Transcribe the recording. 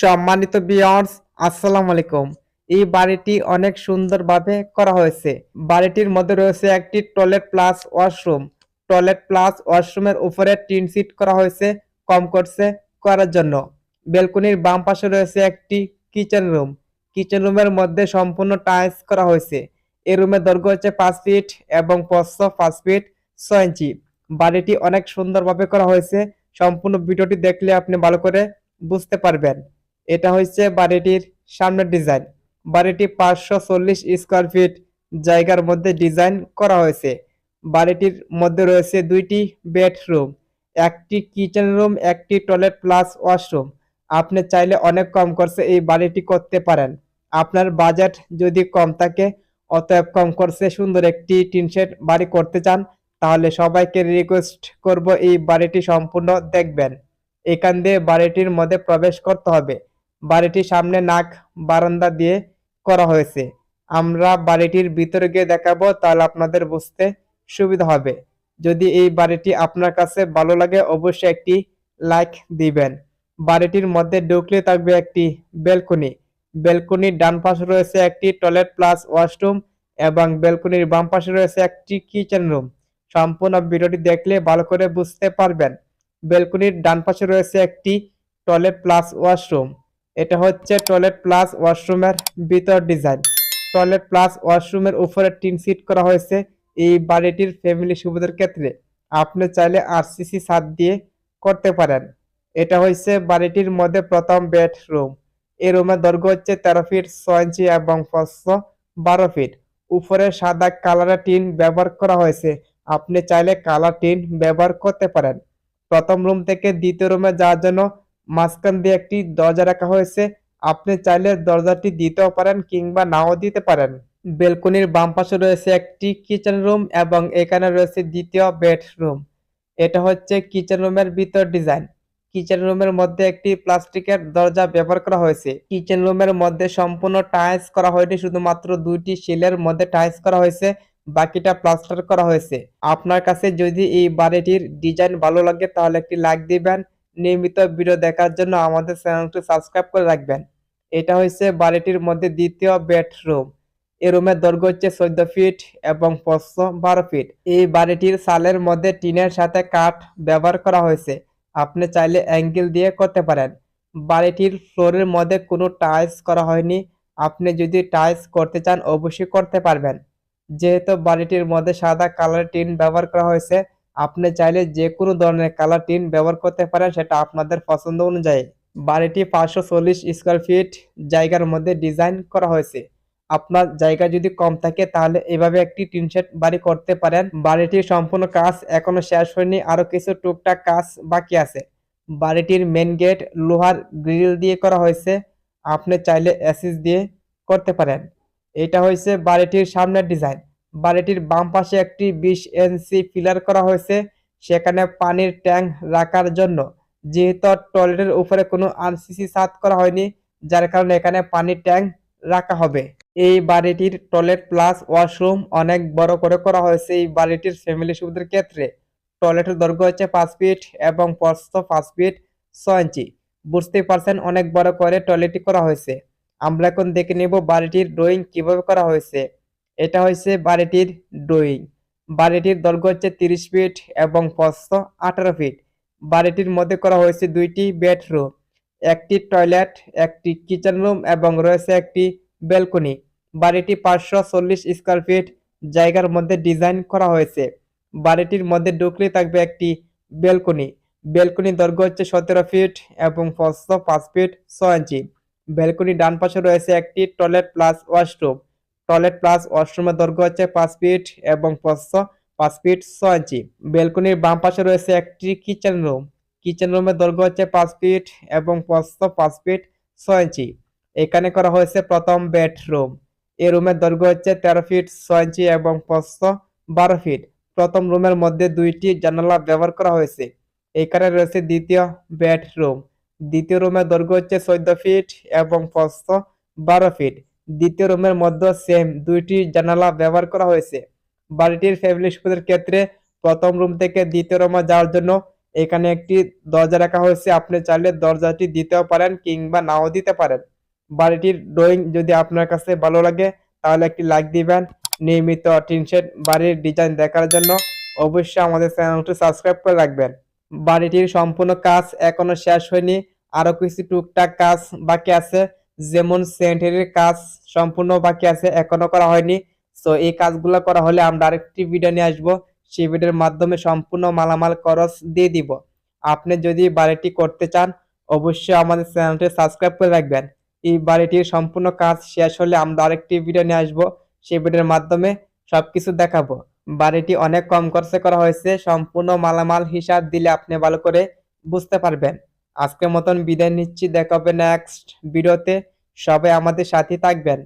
সম্মানিত বিয়ার্স আসসালামু আলাইকুম। এই বাড়িটি অনেক সুন্দরভাবে করা হয়েছে। বাড়িটির মধ্যে রয়েছে একটি toilet plus washroom toilet plus ওয়াশরুমের উপরে টিন সিট করা হয়েছে কম করছে করার জন্য। বেলকনির বাম পাশে রয়েছে একটি কিচেন রুম কিচেন রুমের মধ্যে সম্পূর্ণ টাইলস করা হয়েছে। এই রুমের দৈর্ঘ্য হচ্ছে পাঁচ ফিট এবং প্রস্থ পাঁচ ফিট ছয় ইঞ্চি বাড়িটি অনেক সুন্দরভাবে করা হয়েছে। সম্পূর্ণ ভিডিওটি দেখলে আপনি ভালো করে বুঝতে পারবেন। এটা হচ্ছে বাড়িটির সামনের ডিজাইন। বাড়িটি পাঁচশো চল্লিশ স্কোয়ার ফিট জায়গার মধ্যে ডিজাইন করা হয়েছে। বাড়িটির মধ্যে রয়েছে দুইটি বেডরুম, একটি কিচেন রুম, একটি টয়লেট প্লাস ওয়াশরুম। আপনি চাইলে অনেক কম করছে এই বাড়িটি করতে পারেন। আপনার বাজেট যদি কম থাকে, অতএব কম করছে সুন্দর একটি টিন শেড বাড়ি করতে চান, তাহলে সবাইকে রিকোয়েস্ট করব এই বাড়িটি সম্পূর্ণ দেখবেন। এখান দিয়ে বাড়িটির মধ্যে প্রবেশ করতে হবে। বাড়িটির সামনে নাক বারান্দা দিয়ে করা হয়েছে। আমরা বাড়িটির ভিতরে গিয়ে দেখাবো, তাহলে আপনাদের বুঝতে সুবিধা হবে। যদি এই বাড়িটি আপনার কাছে ভালো লাগে, অবশ্যই একটি লাইক দিবেন। বাড়িটির মধ্যে ঢুকলে থাকবে একটি বেলকনি বেলকনির ডান পাশে রয়েছে একটি টয়লেট প্লাস ওয়াশরুম এবং বেলকনির বাম পাশে রয়েছে একটি কিচেন রুম। সম্পূর্ণ ভিডিওটি দেখলে ভালো করে বুঝতে পারবেন। বেলকনির ডান পাশে রয়েছে একটি টয়লেট প্লাস ওয়াশরুম। এটা হচ্ছে টয়লেট প্লাস ওয়াশরুমের ভিতর ডিজাইন টয়লেট প্লাস ওয়াশরুমের উপরে টিন সিট করা হয়েছে এই বাড়িটির ফ্যামিলি সুবিধার ক্ষেত্রে। আপনি চাইলে আরসিসি ছাদ দিয়ে করতে পারেন। এটা হচ্ছে বাড়িটির মধ্যে প্রথম বেডরুম এই রুমের দৈর্ঘ্য হচ্ছে তেরো ফিট ছয় ইঞ্চি এবং প্রস্থ বারো ফিট উপরে সাদা কালারের টিন ব্যবহার করা হয়েছে। আপনি চাইলে কালার টিন ব্যবহার করতে পারেন। প্রথম রুম থেকে দ্বিতীয় রুমে যাওয়ার জন্য মাঝখান দিয়ে একটি দরজা রাখা হয়েছে। আপনি চাইলে দরজাটি দিতেও পারেন কিংবা নাও দিতে পারেন। বেলকনির বাম পাশে রয়েছে একটি কিচেন রুম এবং এখানে রয়েছে দ্বিতীয় বেডরুম এটা হচ্ছে কিচেন রুমের ভিতর ডিজাইন কিচেন রুমের মধ্যে একটি প্লাস্টিকের দরজা ব্যবহার করা হয়েছে। কিচেন রুমের মধ্যে সম্পূর্ণ টাইলস করা হয়নি, শুধুমাত্র দুইটি শিলের মধ্যে টাইলস করা হয়েছে। বাকিটা প্লাস্টার করা হয়েছে। আপনার কাছে যদি এই বাড়িটির ডিজাইন ভালো লাগে, তাহলে একটি লাইক দিবেন। নিয়মিত ভিডিও দেখার জন্য আমাদের চ্যানেলটি সাবস্ক্রাইব করে রাখবেন। এটা হচ্ছে বাড়িটির মধ্যে দ্বিতীয় বেডরুম এই রুমের দৈর্ঘ্য হচ্ছে চোদ্দ ফিট এবং প্রস্থ বারো ফিট এই বাড়িটির সালের মধ্যে টিনের সাথে কাঠ ব্যবহার করা হয়েছে। আপনি চাইলে অ্যাঙ্গেল দিয়ে করতে পারেন। বাড়িটির ফ্লোরের মধ্যে কোনো টাইলস করা হয়নি। আপনি যদি টাইলস করতে চান, অবশ্যই করতে পারবেন। যেহেতু বাড়িটির মধ্যে সাদা কালার টিন ব্যবহার করা হয়েছে আপনি চাইলে যে কোনো ধরনের কালার টিন ব্যবহার করতে পারেন, সেটা আপনাদের পছন্দ অনুযায়ী। বাড়িটি পাঁচশো চল্লিশ স্কোয়ার ফিট জায়গার মধ্যে ডিজাইন করা হয়েছে। আপনার জায়গা যদি কম থাকে, তাহলে এভাবে একটি টিন শেড বাড়ি করতে পারেন। বাড়িটির সম্পূর্ণ কাজ এখনও শেষ হয়নি, আরও কিছু টুকটাক কাজ বাকি আছে। বাড়িটির মেন গেট লোহার গ্রিল দিয়ে করা হয়েছে। আপনি চাইলে অ্যাসিস দিয়ে করতে পারেন। এটা হয়েছে বাড়িটির সামনের ডিজাইন বাড়িটির বাম পাশে একটি বিশ এনসি পিলার করা হয়েছে। সেখানে পানির ট্যাঙ্ক রাখার জন্য, যেহেতু টয়লেটের উপরে কোনো আরসিসি সাত করা হয়নি, যার কারণে এখানে পানির ট্যাঙ্ক রাখা হবে। এই বাড়িটির টয়লেট প্লাস ওয়াশরুম অনেক বড় করে করা হয়েছে এই বাড়িটির ফ্যামিলি সুবিধার ক্ষেত্রে। টয়লেটের দৈর্ঘ্য হচ্ছে পাঁচ ফিট এবং প্রস্থ পাঁচ ফিট ছয় ইঞ্চি। বুঝতেই পারছেন, অনেক বড় করে টয়লেটটি করা হয়েছে। আমরা এখন দেখে নেব বাড়িটির ড্রয়িং কীভাবে করা হয়েছে। এটা হচ্ছে বাড়িটির ড্রয়িং। বাড়িটির দৈর্ঘ্য হচ্ছে তিরিশ ফিট এবং প্রস্থ আঠারো ফিট। বাড়িটির মধ্যে করা হয়েছে দুইটি বেডরুম, একটি টয়লেট, একটি কিচেন রুম এবং রয়েছে একটি ব্যালকনি। বাড়িটি পাঁচশো চল্লিশ স্কোয়ার ফিট, জায়গার মধ্যে ডিজাইন করা হয়েছে। বাড়িটির মধ্যে ঢুকলে থাকবে একটি ব্যালকনি। বেলকনি দৈর্ঘ্য হচ্ছে সতেরো ফিট এবং প্রস্থ পাঁচ ফিট ছয় ইঞ্চি। ব্যালকনি ডান পাশে রয়েছে একটি toilet plus washroom. Toilet plus ওয়াশরুমের দৈর্ঘ্য হচ্ছে পাঁচ ফিট এবং প্রস্থ পাঁচ ফিট ছয় ইঞ্চি। বেলকনির বাম পাশে রয়েছে একটি কিচেন রুম। কিচেন রুমের দৈর্ঘ্য হচ্ছে পাঁচ ফিট এবং প্রস্থ পাঁচ ফিট ছয় ইঞ্চি। এখানে করা হয়েছে প্রথম বেডরুম। এই রুমের দৈর্ঘ্য হচ্ছে তেরো ফিট ছয় ইঞ্চি এবং প্রস্থ বারো ফিট। প্রথম রুমের মধ্যে দুইটি জানালা ব্যবহার করা হয়েছে। এখানে রয়েছে দ্বিতীয় বেডরুম। দ্বিতীয় রুমের দৈর্ঘ্য হচ্ছে চোদ্দ ফিট এবং প্রস্থ বারো ফিট। দ্বিতীয় রুমের মধ্যে সেম দুইটি জানালা ব্যবহার করা হয়েছে। বাড়িটির ফ্যামিলি সুবিধার ক্ষেত্রে প্রথম রুম থেকে দ্বিতীয় রুমে যাওয়ার জন্য এখানে একটি দরজা রাখা হয়েছে। আপনি চাইলে দরজাটি দিতেও পারেন কিংবা নাও দিতে পারেন। বাড়িটির ড্রয়িং যদি আপনার কাছে ভালো লাগে, তাহলে একটি লাইক দিবেন। নিয়মিত টিনশেড বাড়ির ডিজাইন দেখার জন্য অবশ্যই আমাদের চ্যানেলটি সাবস্ক্রাইব করে রাখবেন। বাড়িটির সম্পূর্ণ কাজ এখনও শেষ হয়নি। আরও কিছু টুকটাক কাজ বাকি আছে। যেমন সেন্টারের কাজ সম্পূর্ণ বাকি আছে, এখনও করা হয়নি। তো এই কাজগুলো করা হলে আমরা আরেকটি ভিডিও নিয়ে আসব। সেই ভিডিওর মাধ্যমে সম্পূর্ণ মালামাল খরচ দিয়ে দিব। আপনি যদি বাড়িটি করতে চান, অবশ্যই আমাদের চ্যানেলটি সাবস্ক্রাইব করে রাখবেন। এই বাড়িটির সম্পূর্ণ কাজ শেষ হলে আমরা আরেকটি ভিডিও নিয়ে আসব। সেই ভিডিওর মাধ্যমে সবকিছু দেখাবো। বাড়িটি অনেক কম খরচে করা হয়েছে। সম্পূর্ণ মালামাল হিসাব দিলে আপনি ভালো করে বুঝতে পারবেন। আজকের মতন বিদায় নিচ্ছি দেখা হবে নেক্সট ভিডিওতে সবাই আমাদের সাথে থাকবেন।